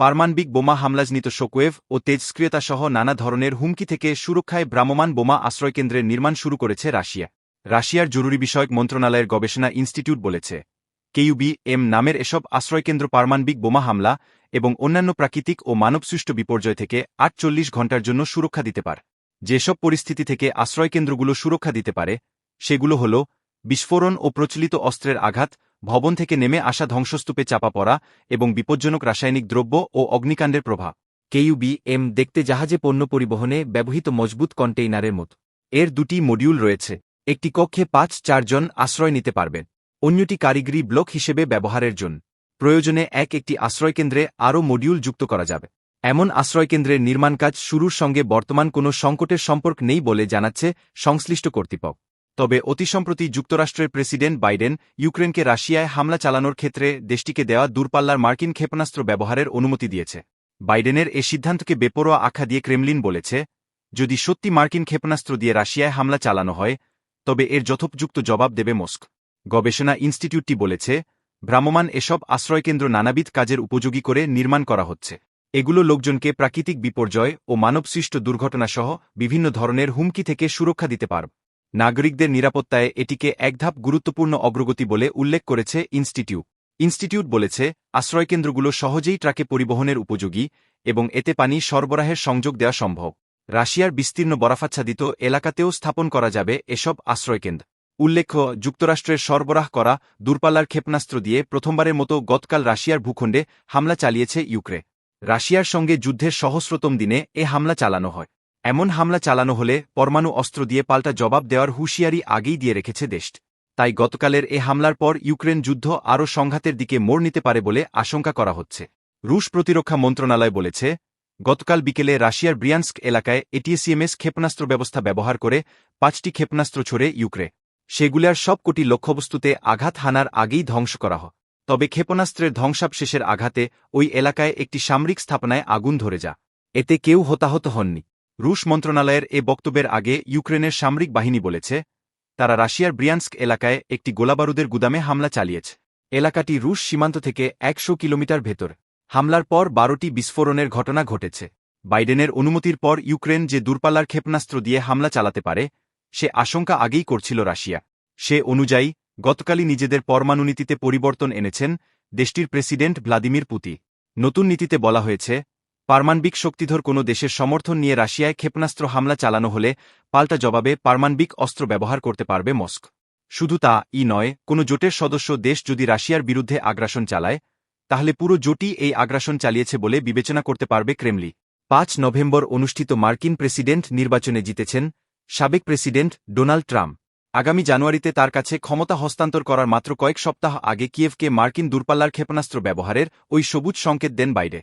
পারমাণবিক বোমা হামলাজনিত শোকওয়েভ ও তেজস্ক্রিয়তাসহ নানা ধরনের হুমকি থেকে সুরক্ষায় ভ্রাম্যমাণ বোমা আশ্রয়কেন্দ্রের নির্মাণ শুরু করেছে রাশিয়া। রাশিয়ার জরুরি বিষয়ক মন্ত্রণালয়ের গবেষণা ইনস্টিটিউট বলেছে। কেইউবি এম নামের এসব আশ্রয়কেন্দ্র পারমাণবিক বোমা হামলা এবং অন্যান্য প্রাকৃতিক ও মানবসৃষ্ট বিপর্যয় থেকে আটচল্লিশ ঘণ্টার জন্য সুরক্ষা দিতে পারে। যেসব পরিস্থিতি থেকে আশ্রয়কেন্দ্রগুলো সুরক্ষা দিতে পারে, সেগুলো হল, বিস্ফোরণ ও প্রচলিত অস্ত্রের আঘাত ভবন থেকে নেমে আসা ধ্বংসস্তূপে চাপা পড়া এবং বিপজ্জনক রাসায়নিক দ্রব্য ও অগ্নিকাণ্ডের প্রভাব। কেইউবি এম দেখতে জাহাজে পণ্য পরিবহনে ব্যবহৃত মজবুত কন্টেইনারের মতো। এর দুটি মডিউল রয়েছে। একটি কক্ষে পাঁচ চারজন আশ্রয় নিতে পারবেন। অন্যটি কারিগরি ব্লক হিসেবে ব্যবহারের জন্য। প্রয়োজনে এক একটি আশ্রয়কেন্দ্রে আরও মডিউল যুক্ত করা যাবে। এমন আশ্রয়কেন্দ্রের নির্মাণ কাজ শুরুর সঙ্গে বর্তমান কোনো সংকটের সম্পর্ক নেই বলে জানাচ্ছে সংশ্লিষ্ট কর্তৃপক্ষ। তবে অতিসম্প্রতি যুক্তরাষ্ট্রের প্রেসিডেন্ট বাইডেন ইউক্রেনকে রাশিয়ায় হামলা চালানোর ক্ষেত্রে দেশটিকে দেওয়া দূরপাল্লার মার্কিন ক্ষেপণাস্ত্র ব্যবহারের অনুমতি দিয়েছে। বাইডেনের এ সিদ্ধান্তকে বেপরোয়া আখ্যা দিয়ে ক্রেমলিন বলেছে, যদি সত্যি মার্কিন ক্ষেপণাস্ত্র দিয়ে রাশিয়ায় হামলা চালানো হয়, তবে এর যথোপযুক্ত জবাব দেবে মস্ক। গবেষণা ইনস্টিটিউটটি বলেছে, ভ্রাম্যমাণ এসব আশ্রয়কেন্দ্র নানাবিধ কাজের উপযোগী করে নির্মাণ করা হচ্ছে। এগুলো লোকজনকে প্রাকৃতিক বিপর্যয় ও মানবসৃষ্ট দুর্ঘটনাসহ বিভিন্ন ধরনের হুমকি থেকে সুরক্ষা দিতে পারব। নাগরিকদের নিরাপত্তায় এটিকে একধাপ গুরুত্বপূর্ণ অগ্রগতি বলে উল্লেখ করেছে ইনস্টিটিউট। ইনস্টিটিউট বলেছে, আশ্রয়কেন্দ্রগুলো সহজেই ট্রাকে পরিবহনের উপযোগী এবং এতে পানি সরবরাহের সংযোগ দেওয়া সম্ভব। রাশিয়ার বিস্তীর্ণ বরাফাচ্ছাদিত এলাকাতেও স্থাপন করা যাবে এসব আশ্রয়কেন্দ্র। উল্লেখ্য, যুক্তরাষ্ট্রের সরবরাহ করা দূরপাল্লার ক্ষেপণাস্ত্র দিয়ে প্রথমবারের মতো গতকাল রাশিয়ার ভূখণ্ডে হামলা চালিয়েছে ইউক্রে রাশিয়ার সঙ্গে যুদ্ধের সহস্রতম দিনে এ হামলা চালানো হয়। এমন হামলা চালানো হলে পরমাণু অস্ত্র দিয়ে পাল্টা জবাব দেওয়ার হুঁশিয়ারি আগেই দিয়ে রেখেছে দেশটি। তাই গতকালের এ হামলার পর ইউক্রেন যুদ্ধ আরও সংঘাতের দিকে মোড় নিতে পারে বলে আশঙ্কা করা হচ্ছে। রুশ প্রতিরক্ষা মন্ত্রণালয় বলেছে, গতকাল বিকেলে রাশিয়ার ব্রিয়ান্স্ক এলাকায় এটিএসিএমএস ক্ষেপণাস্ত্র ব্যবস্থা ব্যবহার করে পাঁচটি ক্ষেপণাস্ত্র ছড়ে ইউক্রে। সেগুলার সবকটি লক্ষ্যবস্তুতে আঘাত হানার আগেই ধ্বংস করা হয় তবে ক্ষেপণাস্ত্রের ধ্বংসাবশেষের আঘাতে ওই এলাকায় একটি সামরিক স্থাপনায় আগুন ধরে যা। এতে কেউ হতাহত হননি। রুশ মন্ত্রণালয়ের এ বক্তব্যের আগে ইউক্রেনের সামরিক বাহিনী বলেছে, তারা রাশিয়ার ব্রিয়ান্স্ক এলাকায় একটি গোলাবারুদের গুদামে হামলা চালিয়েছে। এলাকাটি রুশ সীমান্ত থেকে একশো কিলোমিটার ভেতর। হামলার পর বারোটি বিস্ফোরণের ঘটনা ঘটেছে। বাইডেনের অনুমতির পর ইউক্রেন যে দূরপাল্লার ক্ষেপণাস্ত্র দিয়ে হামলা চালাতে পারে, সে আশঙ্কা আগেই করছিল রাশিয়া। সে অনুযায়ী, গতকালই নিজেদের পরমাণু নীতিতে পরিবর্তন এনেছেন দেশটির প্রেসিডেন্ট ভ্লাদিমির পুতি নতুন নীতিতে বলা হয়েছে পারমাণবিক শক্তিধর কোনো দেশের সমর্থন নিয়ে রাশিয়ায় ক্ষেপণাস্ত্র হামলা চালানো হলে পাল্টা জবাবে পারমাণবিক অস্ত্র ব্যবহার করতে পারবে মস্ক। শুধু তা ই নয়, কোনো জোটের সদস্য দেশ যদি রাশিয়ার বিরুদ্ধে আগ্রাসন চালায়, তাহলে পুরো জোটই এই আগ্রাসন চালিয়েছে বলে বিবেচনা করতে পারবে ক্রেমলি। পাঁচ নভেম্বর অনুষ্ঠিত মার্কিন প্রেসিডেন্ট নির্বাচনে জিতেছেন সাবেক প্রেসিডেন্ট ডোনাল্ড ট্রাম্প। আগামী জানুয়ারিতে তার কাছে ক্ষমতা হস্তান্তর করার মাত্র কয়েক সপ্তাহ আগে কিয়েভকে মার্কিন দূরপাল্লার ক্ষেপণাস্ত্র ব্যবহারের ওই সবুজ সংকেত দেন বাইরে